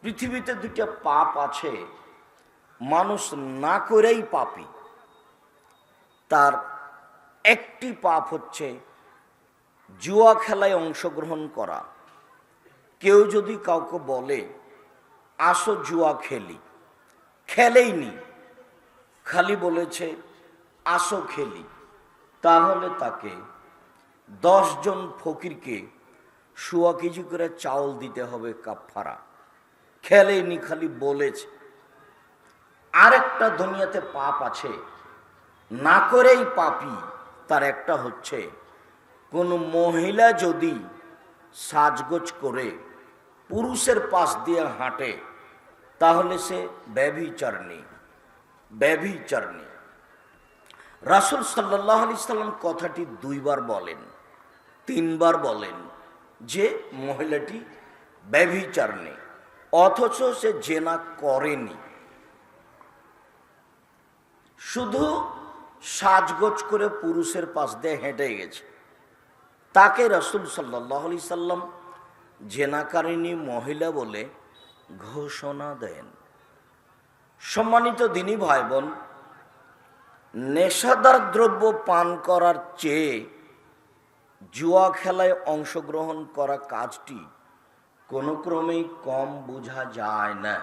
পৃথিবীতে দুইটা পাপ আছে, মানুষ না করেই পাপি। তার একটি পাপ হচ্ছে জুয়া খেলায় অংশগ্রহণ করা। কেউ যদি কাউকে বলে, আসো জুয়া খেলি। খেলেই নি। খালি বলেছে, আসো খেলি। তাহলে তাকে দশজন ফকিরকে শুয়া কেজি করে চাউল দিতে হবে কাফারা খেলেনি, খালি বলেছে। আরেকটা দুনিয়াতে পাপ আছে, না করেই পাপি, তার একটা হচ্ছে, কোনো মহিলা যদি সাজগোজ করে, পুরুষের পাশ দিয়ে হাঁটে, তাহলে সে ব্যভিচারণী ব্যভিচারণী রাসুল সাল্লাহ আলি সাল্লাম কথাটি দুইবার বলেন, তিনবার বলেন যে মহিলাটি ব্যভিচারণী অথচ সে জেনা করেনি। শুধু সাজগোজ করে পুরুষের পাশ দিয়ে হেঁটে গেছে। তাকে রসুল সাল্লাহ আলি সাল্লাম জেনাকারিনী মহিলা বলে ঘোষণা দেন। সম্মানিত দিনী ভাই বোন নেশাদার দ্রব্য পান করার চেয়ে জুয়া খেলায় অংশগ্রহণ করা কাজটি কোনো ক্রমেই কম বোঝা যায় না।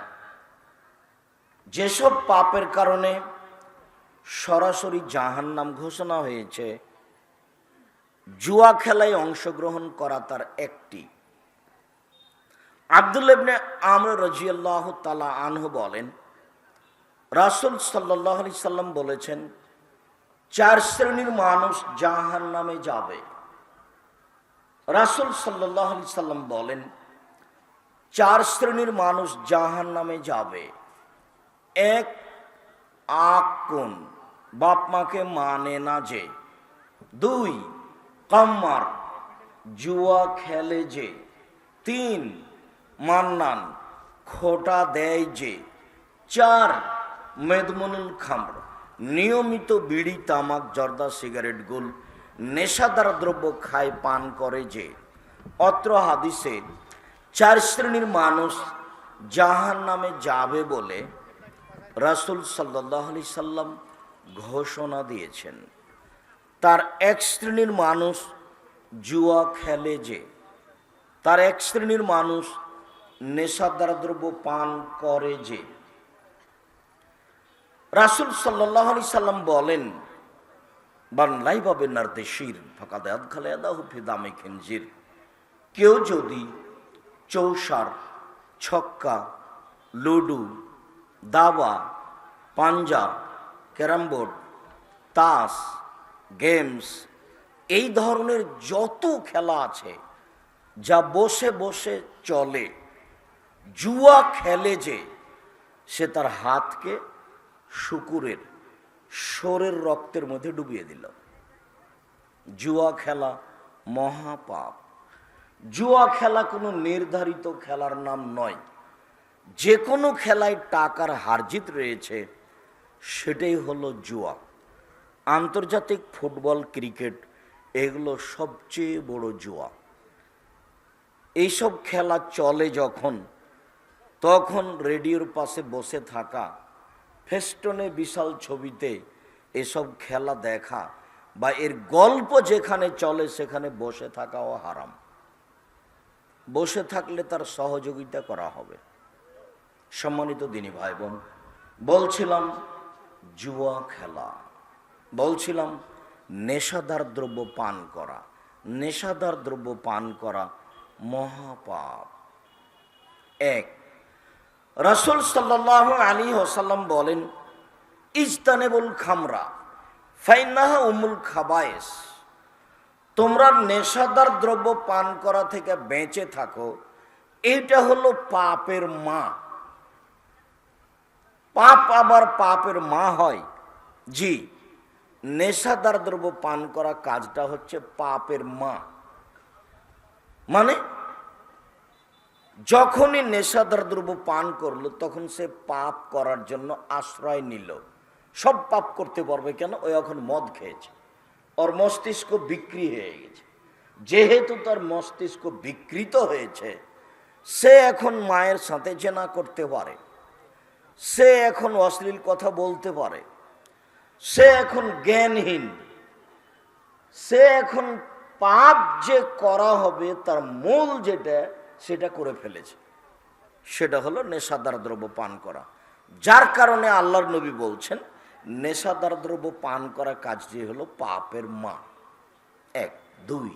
যেসব পাপের কারণে সরাসরি জাহান নাম ঘোষণা হয়েছে, জুয়া খেলায় অংশগ্রহণ করা তার একটি। আব্দুল ইবনে আমর রাজিয়াল্লাহ তালা আনহু বলেন, রাসুল সাল্লাহ আলি সাল্লাম বলেছেন, চার শ্রেণির মানুষ জাহান নামে যাবে। রাসুল সাল্লাহ আলি সাল্লাম বলেন চার শ্রেণির মানুষ জাহান নামে যাবে। এক আকুন বাপ মাকে মানে না যে। দুই, কাম্মার, জুয়া খেলে যে। তিন, মান্নান, খোটা দেয় যে। চার, মেদমনুল খামর, নিয়মিত বিড়ি, তামাক, জর্দা, সিগারেট, গুল, নেশাদার দ্রব্য খায়, পান করে যে। অত্র হাদিসে চার শ্রেণির মানুষ জাহান নামে যাবে বলে রাসুল সাল্লাহ আলি সাল্লাম ঘোষণা দিয়েছেন। তার এক শ্রেণির মানুষ জুয়া খেলে যে, তার এক শ্রেণির মানুষ নেশাদার দ্রব্য পান করে যে। রাসুল সাল্লাহ আলি সাল্লাম বলেন বানলাই পাবে নার্দেশির ফাঁকা দেয়াদ খালে আদাহ ফিদামে খেঞ্জির কেউ যদি চৌসার, ছক্কা, লুডু, দাবা, পাঞ্জা ক্যারামবোর্ড তাস, গেমস, এই ধরনের যত খেলা আছে, যা বসে বসে চলে, জুয়া খেলে যে, সে তার হাতকে শুকুরের, সোরের রক্তের মধ্যে ডুবিয়ে দিল। জুয়া খেলা মহাপাপ। জুয়া খেলা কোনো নির্ধারিত খেলার নাম নয়। যে কোনো খেলায় টাকার হারজিত রয়েছে, সেটাই হলো জুয়া। আন্তর্জাতিক ফুটবল, ক্রিকেট, এগুলো সবচেয়ে বড় জুয়া। এইসব খেলা চলে যখন, তখন রেডিওর পাশে বসে থাকা, ফেস্টনে বিশাল ছবিতে এসব খেলা দেখা বা এর গল্প যেখানে চলে, সেখানে বসে থাকাও হারাম। বসে থাকলে তার সহযোগিতা করা হবে। সম্মানিত দিনী ভাই বোন বলছিলাম জুয়া খেলা, বলছিলাম নেশাদার দ্রব্য পান করা, নেশাদার দ্রব্য পান করা মহাপাপ। এক, রাসুল সাল্লাহ আলী ওসাল্লাম বলেন, ইজতানেবুল খামরা ফাইনাহা উমুল খাবায়েস। তোমরা নেশাদার দ্রব্য পান করা থেকে বেঁচে থাকো। এইটা হলো পাপের মা। পাপ আবার পাপের মা হয়। জি, নেশাদার দ্রব্য পান করা কাজটা হচ্ছে পাপের মা। মানে যখনই নেশাদার দ্রব্য পান করল, তখন সে পাপ করার জন্য আশ্রয় নিল। সব পাপ করতে পারবে কেন? ওই এখন মদ খেয়েছে। ওর মস্তিষ্ক বিক্রি হয়ে গেছে যেহেতু তার মস্তিষ্ক বিকৃত হয়েছে সে এখন মায়ের সাথে চেনা করতে পারে সে এখন অশ্লীল কথা বলতে পারে সে এখন জ্ঞানহীন সে এখন পাপ যে করা হবে তার মূল যেটা সেটা করে ফেলেছে সেটা হলো নেশাদার দ্রব্য পান করা যার কারণে আল্লাহর নবী বলছেন নেশাদার দ্রব্য পান করা কাজটি হলো পাপের মা। এক, দুই।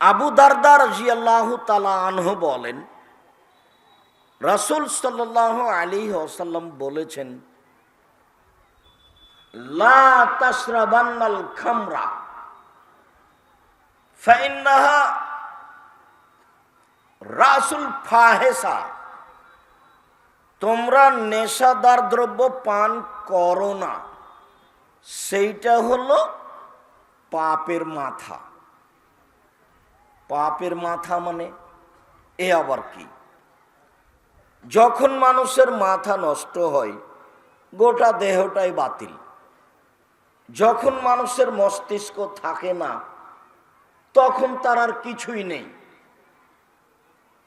আবু দারদার জিয়াল্লাহ তালা আনহ বলেন, রাসুল সাল্লাহ আলী ওসাল্লাম বলেছেন খামরা রাসুল ফাহেসা তোমরা নেশাদার দ্রব্য পান করো না। সেইটা হলো পাপের মাথা। পাপের মাথা মানে এ আবার কি? যখন মানুষের মাথা নষ্ট হয়, গোটা দেহটাই বাতিল। যখন মানুষের মস্তিষ্ক থাকে না, তখন তার আর কিছুই নেই।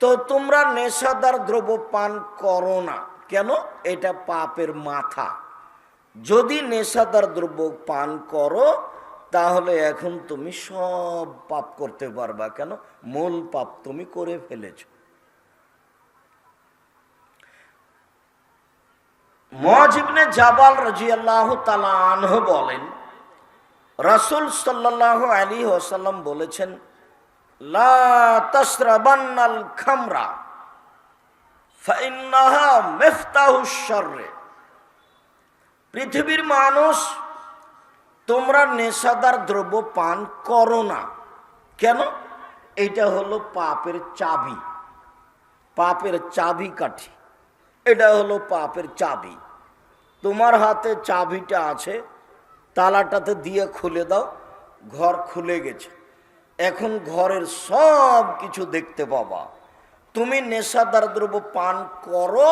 তো তোমরা নেশাদার দ্রব্য পান করো না। কেন? এটা পাপের মাথা। যদি নেশাদার দ্রব্য পান করো, তাহলে এখন তুমি সব পাপ করতে পারবা। কেন? মূল পাপ তুমি করে ফেলেছ। মজিবনে জাবাল রাজিয়াল্লাহ তালা আনহ বলেন, রাসুল সাল্লাহ আলী ওসাল্লাম বলেছেন খামরা পৃথিবীর মানুষ, তোমরা নেশাদার দ্রব্য পান করো না। কেন? এটা হলো পাপের চাবি। পাপের চাবি কাঠি। এটা হলো পাপের চাবি। তোমার হাতে চাবিটা আছে, তালাটাতে দিয়ে খুলে দাও, ঘর খুলে গেছে। এখন ঘরের সব কিছু দেখতে পাবা। তুমি নেশাদার দ্রব্য পান করো,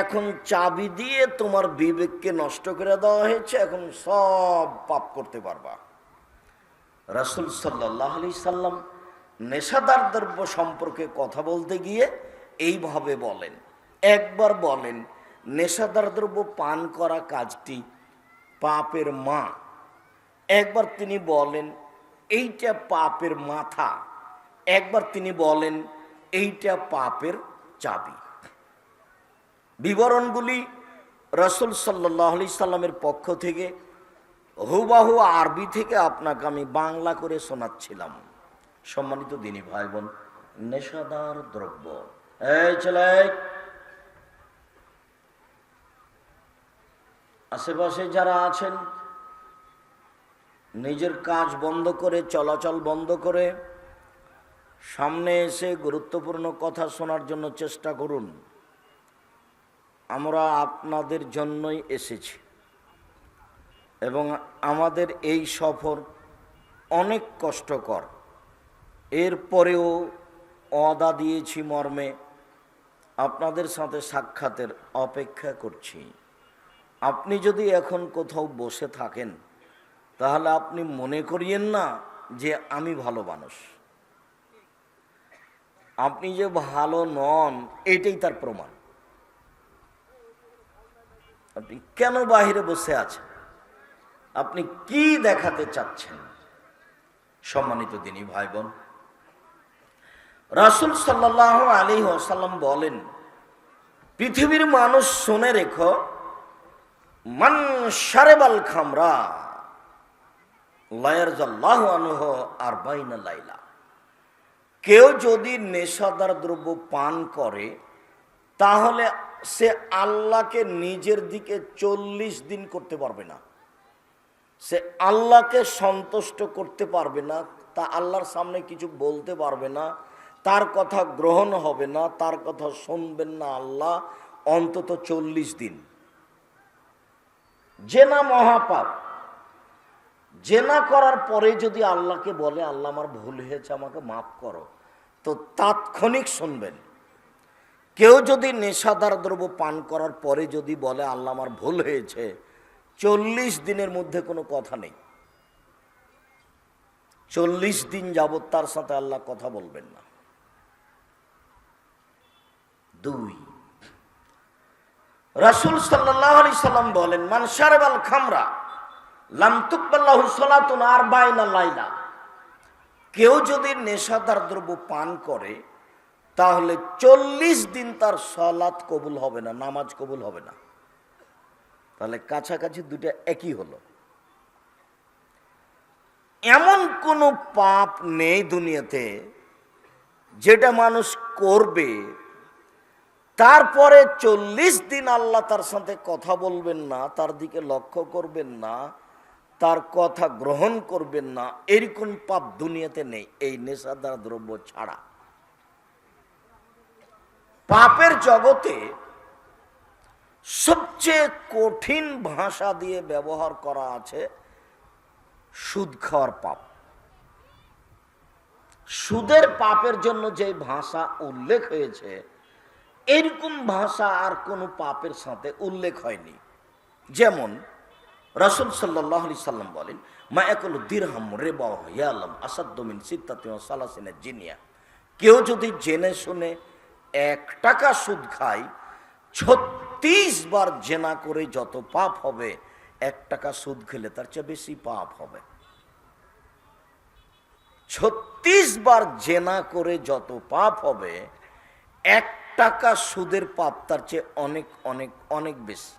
এখন চাবি দিয়ে তোমার বিবেককে নষ্ট করে দেওয়া হয়েছে, এখন সব পাপ করতে পারবা। রাসুল সাল্লাহ আলি সাল্লাম নেশাদার দ্রব্য সম্পর্কে কথা বলতে গিয়ে এইভাবে বলেন। একবার বলেন, নেশাদার দ্রব্য পান করা কাজটি পাপের মা। একবার তিনি বলেন এইটা পাপের মাথা। একবার তিনি বলেন, এইটা পাপের চাবি। বিবরণগুলি রসুল সাল্লাহ আলি সাল্লামের পক্ষ থেকে হুবাহু আরবি থেকে আপনাকে আমি বাংলা করে শোনাচ্ছিলাম। সম্মানিত দিনী ভাই বোন নেশাদার দ্রব্য। এই ছেলে, আশেপাশে যারা আছেন নিজের কাজ বন্ধ করে, চলাচল বন্ধ করে, সামনে এসে গুরুত্বপূর্ণ কথা শোনার জন্য চেষ্টা করুন। আমরা আপনাদের জন্যই এসেছি। এবং আমাদের এই সফর অনেক কষ্টকর। এরপরেও অদা দিয়েছি মর্মে আপনাদের সাথে সাক্ষাতের অপেক্ষা করছি। আপনি যদি এখন কোথাও বসে থাকেন তাহলে আপনি মনে করিয়েন না যে আমি ভালো মানুষ। আপনি যে ভালো নন, এটাই তার প্রমাণ। আপনি কেন বাহিরে বসে আছেন? আপনি কি দেখাতে চাচ্ছেন? সম্মানিত দিনী ভাই বোন রাসুল সাল্লাহ আলী ওসাল্লাম বলেন, পৃথিবীর মানুষ শুনে রেখো, মান সারেবাল খামরা আর বাইনা লাইলা। কেউ যদি নেশাদার দ্রব্য পান করে, তাহলে সে আল্লাহকে নিজের দিকে চল্লিশ দিন করতে পারবে না। সে আল্লাহকে সন্তুষ্ট করতে পারবে না, তা আল্লাহর সামনে কিছু বলতে পারবে না, তার কথা গ্রহণ হবে না, তার কথা শুনবেন না আল্লাহ অন্তত চল্লিশ দিন। যে জেনা মহাপাপ জেনা করার পরে যদি আল্লাহকে বলে, আল্লাহ আমার ভুল হয়েছে, আমাকে মাফ করো, তো তাৎক্ষণিক শুনবেন। কেউ যদি নেশাদার দ্রব্য পান করার পরে যদি বলে, আল্লাহ আমার ভুল হয়েছে, চল্লিশ দিনের মধ্যে কোনো কথা নেই। চল্লিশ দিন যাবৎ তার সাথে আল্লাহ কথা বলবেন না। দুই, রাসুল সাল্লাহ আলি সাল্লাম বলেন, মান সারেবাল খামরা কেউ যদি নেশাদার দ্রব্য পান করে, তাহলে চল্লিশ দিন তার সলাৎ কবুল হবে না, নামাজ কবুল হবে না। তাহলে কাছাকাছি দুটা একই হলো। এমন কোনো পাপ নেই দুনিয়াতে যেটা মানুষ করবে, তারপরে চল্লিশ দিন আল্লাহ তার সাথে কথা বলবেন না, তার দিকে লক্ষ্য করবেন না তার কথা গ্রহণ করবেন না। এরকম পাপ দুনিয়াতে নেই। এই নেশাদার দ্রব্য ছাড়া। পাপের জগতে সবচেয়ে কঠিন ভাষা দিয়ে ব্যবহার করা আছে সুদ খাওয়ার পাপ। সুদের পাপের জন্য যে ভাষা উল্লেখ হয়েছে, এরকম ভাষা আর কোনো পাপের সাথে উল্লেখ হয়নি। যেমন রসুল সাল্লাহ আলি সাল্লাম বলেন, মা একল দিরহাম রেবা ইয়ালাম আসাদ্দমিন সিদ্ধাতিম সালাসিনের জিনিয়া। কেউ যদি জেনে শুনে এক টাকা সুদ খায়, ছত্রিশ বার জেনা করে যত পাপ হবে, এক টাকা সুদ খেলে তার চেয়ে বেশি পাপ হবে। ছত্রিশ বার জেনা করে যত পাপ হবে, এক টাকা সুদের পাপ তার চেয়ে অনেক অনেক অনেক বেশি।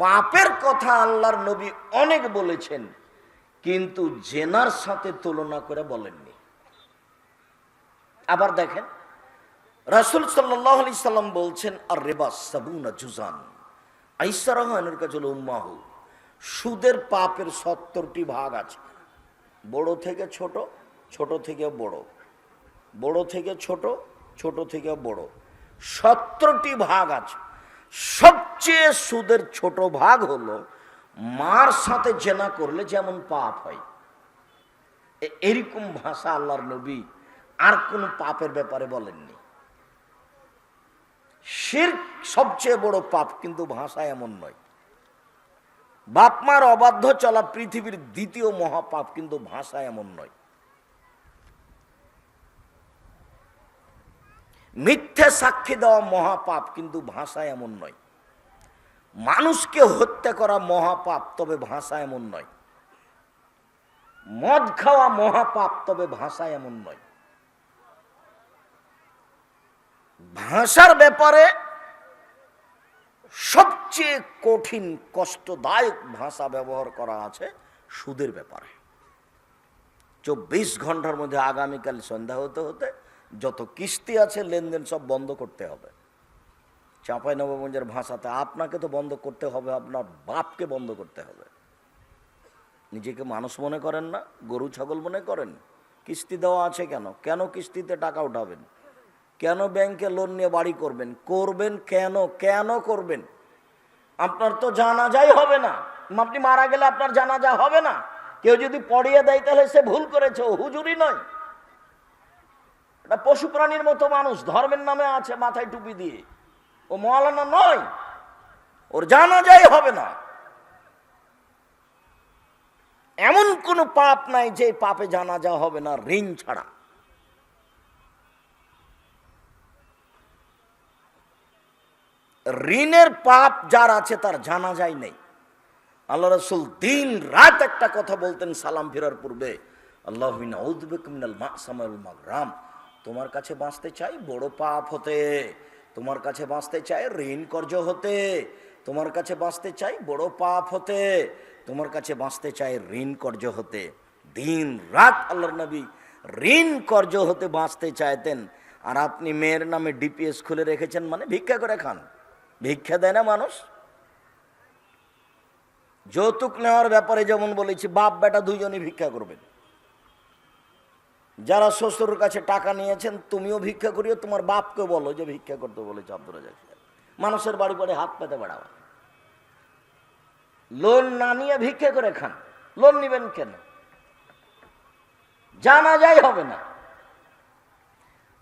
পাপের কথা আল্লাহর নবী অনেক বলেছেন, কিন্তু জেনার সাথে তুলনা করে বলেননি। আবার দেখেন, রাসুল সাল্লাম বলছেন আর রেবাস সাবুনা জুজান আইসারহানের কাছে হলো উম্মাহু, সুদের পাপের সত্তরটি ভাগ আছে। বড় থেকে ছোট ছোট থেকে বড়। বড় থেকে ছোট ছোট থেকে বড়। সত্তরটি ভাগ আছে। সবচেয়ে সুদের ছোট ভাগ হলো মার সাথে জেনা করলে যেমন পাপ হয়। এরকম ভাষা আল্লাহর নবী আর কোন পাপের ব্যাপারে বলেননি। শির সবচেয়ে বড় পাপ কিন্তু ভাষা এমন নয়। বাপমার অবাধ্য চলা পৃথিবীর দ্বিতীয় মহাপাপ কিন্তু ভাষা এমন নয়। মিথ্যে সাক্ষী দেওয়া মহাপাপ কিন্তু ভাষা এমন নয়। মানুষকে হত্যা করা মহাপাপ তবে ভাষা এমন নয়। মদ খাওয়া মহাপাপ তবে ভাষা এমন নয়। ভাষার ব্যাপারে সবচেয়ে কঠিন, কষ্টদায়ক ভাষা ব্যবহার করা আছে সুদের ব্যাপারে। চব্বিশ ঘণ্টার মধ্যে আগামীকাল সন্ধ্যা হতে হতে যত কিস্তি আছে, লেনদেন সব বন্ধ করতে হবে। চাঁপাই নবগঞ্জের ভাষাতে আপনাকে তো বন্ধ করতে হবে, আপনার বাপকে বন্ধ করতে হবে। নিজেকে মানুষ মনে করেন না, গরু ছাগল মনে করেন? কিস্তি দেওয়া আছে কেন? কেন কিস্তিতে টাকা উঠাবেন? কেন ব্যাংকে লোন নিয়ে বাড়ি করবেন? করবেন কেন? কেন করবেন? আপনার তো জানাজাই হবে না। আপনি মারা গেলে আপনার জানাজা হবে না। কেউ যদি পড়িয়ে দেয়, তাহলে সে ভুল করেছে হুজুরি নয়। এটা পশু প্রাণীর মতো মানুষ, ধর্মের নামে আছে মাথায় টুপি দিয়ে। ও মৌলানা নয়। ওর জানাজাই হবে না। এমন কোন পাপ নাই যে পাপে জানা যা হবে না, ঋণ ছাড়া। ঋণের পাপ যার আছে তার জানা যায় নেই। আল্লাহ রসুল দিন রাত একটা কথা বলতেন সালাম ফেরার পূর্বে, আল্লাহ রাম তোমার কাছে বাঁচতে চাই, বড় পাপ হতে। তোমার কাছে বাঁচতে চাই, ঋণ কর্য হতে। তোমার কাছে বাঁচতে চাই, বড় পাপ হতে। তোমার কাছে বাঁচতে চাই, ঋণ কর্য হতে। দিন রাত আল্লাহর নবী ঋণ কর্য হতে বাঁচতে চাইতেন। আর আপনি মেয়ের নামে ডিপিএস খুলে রেখেছেন মানে ভিক্ষা করে খান। ভিক্ষা দেয় না মানুষ? যৌতুক নেওয়ার ব্যাপারে যেমন বলেছি বাপ বেটা দুইজনই ভিক্ষা করবেন। যারা শ্বশুরের কাছে টাকা নিয়েছেন, তুমিও ভিক্ষা করিও, তোমার বাপকে বলো যে ভিক্ষা করতে বলেছে আব্দুল মানুষের বাড়ি বাড়ি হাত পেতে বেড়াবা লোন না নিয়ে ভিক্ষা করে খান। লোন নিবেন কেন? জানা যায় হবে না।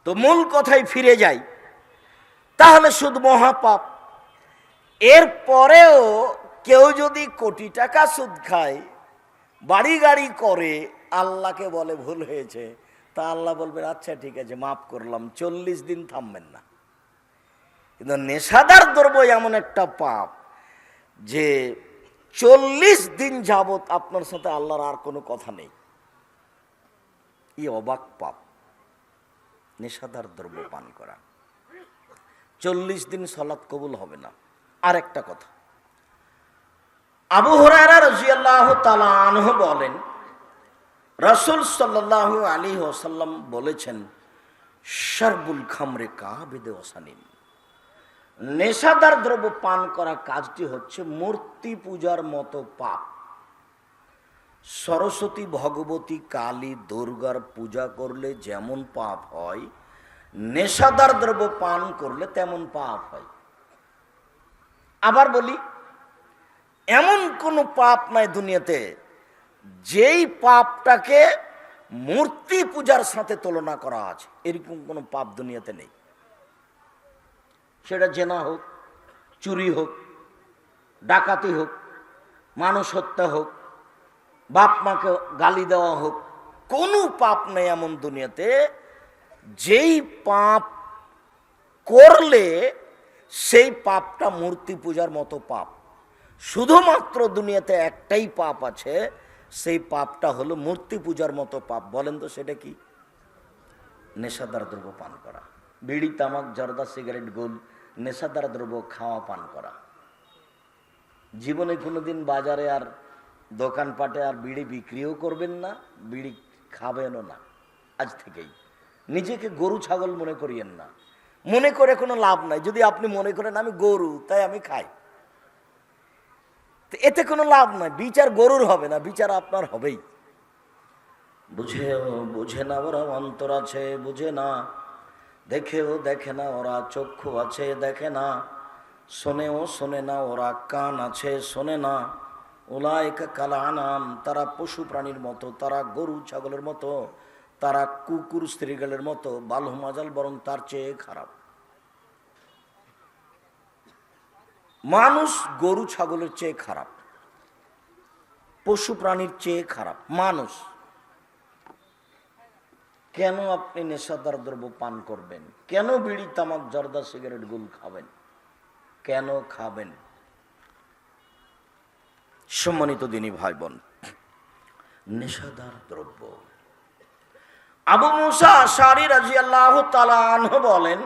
তো মূল কথায় ফিরে যাই। তাহলে শুধু মহাপাপ। এর পরেও কেউ যদি কোটি টাকা সুদ খায়, বাড়ি গাড়ি করে, আল্লাহকে বলে ভুল হয়েছে। তা আল্লাহ বলবেন আচ্ছা ঠিক আছে, মাফ করলাম, চল্লিশ দিন থামবেন না। কিন্তু নেশাদার দ্রব্য এমন একটা পাপ যে চল্লিশ দিন যাবত আপনার সাথে আল্লাহর আর কোনো কথা নেই। ই অবাক পাপ, নেশাদার দ্রব্য পান করা। চল্লিশ দিন সলাৎ কবুল হবে না। আর একটা কথা, আবু হরারা রাজিয়াল্লাহ তালাহ বলেন রসুল সাল্লাহ আলী ওসাল্লাম বলেছেন, শারবুল খামরে কাবেদে ওসানিন নেশাদার দ্রব্য পান করা কাজটি হচ্ছে মূর্তি পূজার মতো পাপ। সরস্বতী, ভগবতী, কালী, দুর্গার পূজা করলে যেমন পাপ হয়, নেশাদার দ্রব্য পান করলে তেমন পাপ হয়। আবার বলি, এমন কোনো পাপ নাই দুনিয়াতে যেই পাপটাকে মূর্তি পূজার সাথে তুলনা করা আছে, এরকম কোনো পাপ দুনিয়াতে নেই। সেটা জেনা হোক, চুরি হোক, ডাকাতি হোক, মানুষ হত্যা হোক, বাপ মাকে গালি দেওয়া হোক, কোনো পাপ নেই এমন দুনিয়াতে। যেই পাপ করলে সেই পাপটা মূর্তি পূজার মতো পাপ। শুধুমাত্র দুনিয়াতে একটাই পাপ আছে সেই পাপটা হলো মূর্তি পূজার মতো পাপ। বলেন তো সেটা কি? নেশাদার দ্রব্য পান করা। বিড়ি, তামাক, জর্দা, সিগারেট, গোল, নেশাদার দ্রব্য খাওয়া, পান করা। জীবনে কোনোদিন বাজারে আর দোকানপাটে আর বিড়ি বিক্রিও করবেন না, বিড়ি খাবেনও না। আজ থেকেই। নিজেকে গরু, ছাগল মনে করিয়েন না। মনে করে কোনো লাভ নাই। যদি আপনি মনে করেন, আমি গরু, তাই আমি খাই। তো এতে কোনো লাভ নাই। বিচার গরুর হবে না, বিচার আপনার হবেই। বুঝেও বুঝে না ওরা অন্তর আছে, বুঝে না। দেখেও দেখে না ওরা চক্ষু আছে, দেখে না। শোনেও শোনে না ওরা কান আছে, শোনে না। ওলায়কা কালা আনাম, তারা পশু প্রাণীর মতো, তারা গরু ছাগলের মতো, তারা কুকুর স্ত্রীগালের মতো বালু মাজাল বরং তার চেয়ে খারাপ। মানুষ গরু, ছাগলের চেয়ে খারাপ, পশু প্রাণীর চেয়ে খারাপ, মানুষ। কেন আপনি নেশাদার দ্রব্য পান করবেন? কেন বিড়ি, তামাক, জর্দা, সিগারেট, গুল খাবেন? কেন খাবেন? সম্মানিত দিনী ভাই বোন নেশাদার দ্রব্য। আবু মুসা সারি রাজি আল্লাহ বলেন,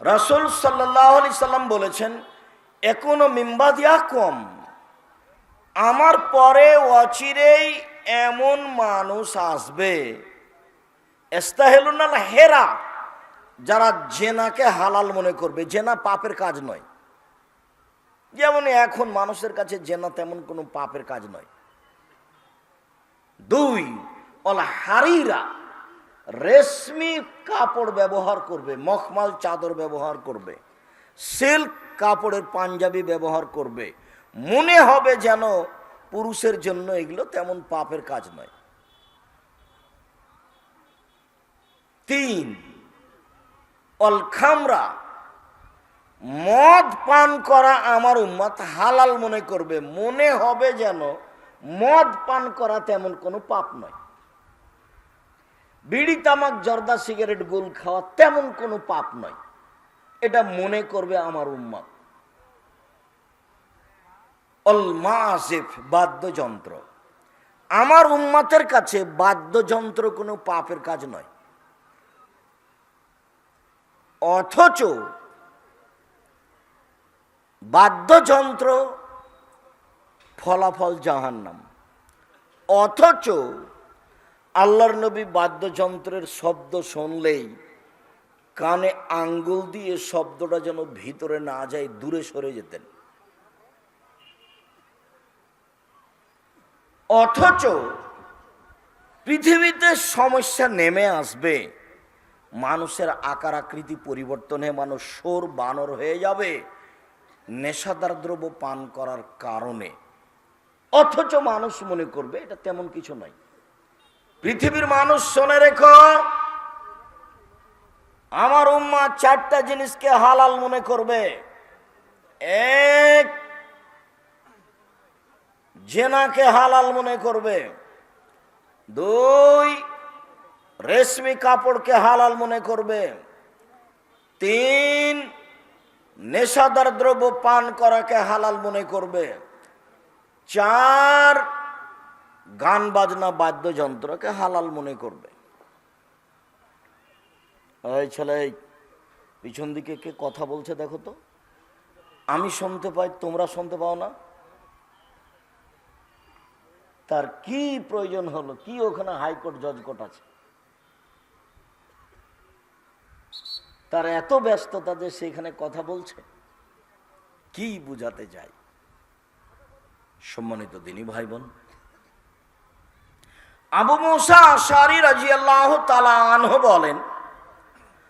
রসুল সাল্লাহ সাল্লাম বলেছেন এখনও মিম্বাদিয়া কম। আমার পরে অচিরেই এমন মানুষ আসবে। এস্তাহেলুনাল হেরা, যারা জেনাকে হালাল মনে করবে। জেনা পাপের কাজ নয়। যেমন এখন মানুষের কাছে জেনা তেমন কোনো পাপের কাজ নয়। দুই, অল হারিরা, রেশমি কাপড় ব্যবহার করবে, মখমাল চাদর ব্যবহার করবে। সিল্ক কাপড়ের পাঞ্জাবি ব্যবহার করবে। মনে হবে যেন পুরুষের জন্য এগুলো তেমন পাপের কাজ নয়। তিন অল খামরা মদ পান করা আমার উম্মাত হালাল মনে করবে। মনে হবে যেন মদ পান করা তেমন কোনো পাপ নয়। বিড়ি, তামাক, জর্দা, সিগারেট, গোল খাওয়া তেমন কোনো পাপ নয়। এটা মনে করবে আমার উম্মাদ অল মাসিফ, বাদ্যযন্ত্র। আমার উম্মাতের কাছে বাদ্যযন্ত্র কোনো পাপের কাজ নয়। অথচ বাদ্যযন্ত্র ফলাফল জাহান্নাম। অথচ আল্লাহর নবী বাদ্যযন্ত্রের শব্দ শুনলেই কানে আঙ্গুল দিয়ে শব্দটা যেন ভিতরে না যায়, দূরে সরে যেতেন। অথচ পৃথিবীতে সমস্যা নেমে আসবে, মানুষের আকার আকৃতি পরিবর্তনে মানুষ সোর বানর হয়ে যাবে, নেশাদার দ্রব্য পান করার কারণে। অথচ মানুষ মনে করবে এটা তেমন কিছু নয়। পৃথিবীর মানুষ, শোনে রেখো আমার উম্মা চারটা জিনিসকে হালাল মনে করবে। এক, জেনাকে হালাল মনে করবে। দুই, রেশমি কাপড়কে হালাল মনে করবে। তিন, নেশাদার দ্রব্য পান করাকে হালাল মনে করবে। চার, গান বাজনা বাদ্যযন্ত্রকে হালাল মনে করবে। এই ছেলে পিছন দিকে কে কথা বলছে দেখো তো। আমি শুনতে পাই, তোমরা শুনতে পাও না। তার কি প্রয়োজন হলো? কি ওখানে হাইকোর্ট জজ কোর্ট আছে? তার এত ব্যস্ততা যে সেখানে কথা বলছে, কি বুঝাতে চাই? সম্মানিত দিনী ভাই বোন আবু মুসা আশারি রাজি আল্লাহ তালাহ বলেন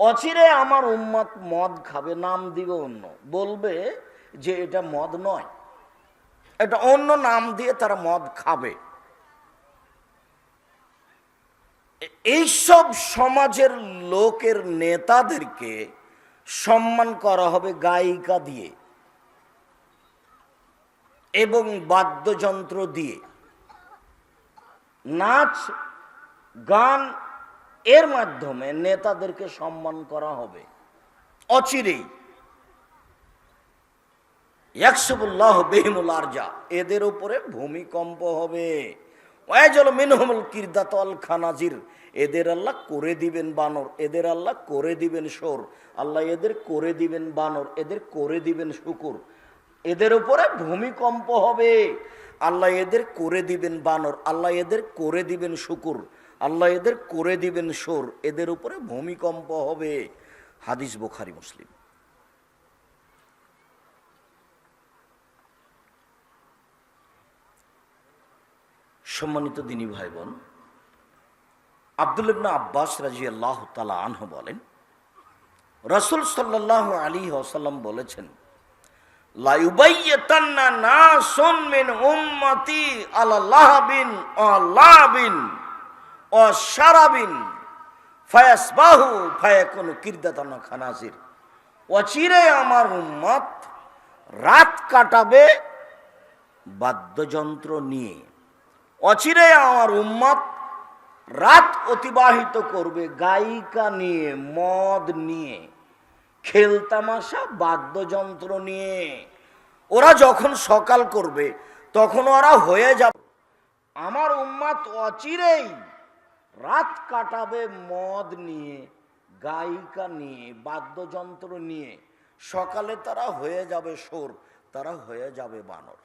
অচিরে আমার উম্মত মদ খাবে, নাম দিবে অন্য। বলবে যে এটা মদ নয়। এটা অন্য নাম দিয়ে তারা মদ খাবে। এইসব সমাজের লোকের নেতাদেরকে সম্মান করা হবে গায়িকা দিয়ে এবং বাদ্যযন্ত্র দিয়ে। নাচ, গান এর মাধ্যমে নেতাদেরকে সম্মান করা হবে। অচিরেই। আরজা, এদের উপরে ভূমিকম্প হবে। কিরদাতল খানাজির, এদের আল্লাহ করে দিবেন বানর, এদের আল্লাহ করে দিবেন সোর আল্লাহ এদের করে দিবেন বানর, এদের করে দিবেন শুকুর। এদের উপরে ভূমিকম্প হবে। আল্লাহ এদের করে দিবেন বানর, আল্লাহ এদের করে দিবেন শুকুর। আল্লাহ এদের করে দিবেন সোর, এদের উপরে ভূমিকম্প হবে। হাদিস বুখারি, মুসলিম। সম্মানিত দিনী ভাই বোন আব্দুল আব্বাস রাজি আল্লাহ তালা আনহ বলেন, রসুল সাল্লাহ আলী ওসাল্লাম বলেছেন লাইবাইয়াতান্না নাসুন মিন উম্মতি আল্লাহ লাহাবিন ও লাবিন ও শারাবিন ফায়াসবাহু ফায়াকুনু কিরদাতানা খানাজির অচিরে আমার উম্মত রাত কাটাবে বাদ্যযন্ত্র নিয়ে। অচিরে আমার উম্মত রাত অতিবাহিত করবে গায়িকা নিয়ে, মদ নিয়ে, খেলতামাশা, বাদ্যযন্ত্র নিয়ে। ওরা যখন সকাল করবে, তখন ওরা হয়ে যাবে। আমার উম্মাত অচিরেই রাত কাটাবে মদ নিয়ে, গায়িকা নিয়ে, বাদ্যযন্ত্র নিয়ে। সকালে তারা হয়ে যাবে সোর তারা হয়ে যাবে বানর।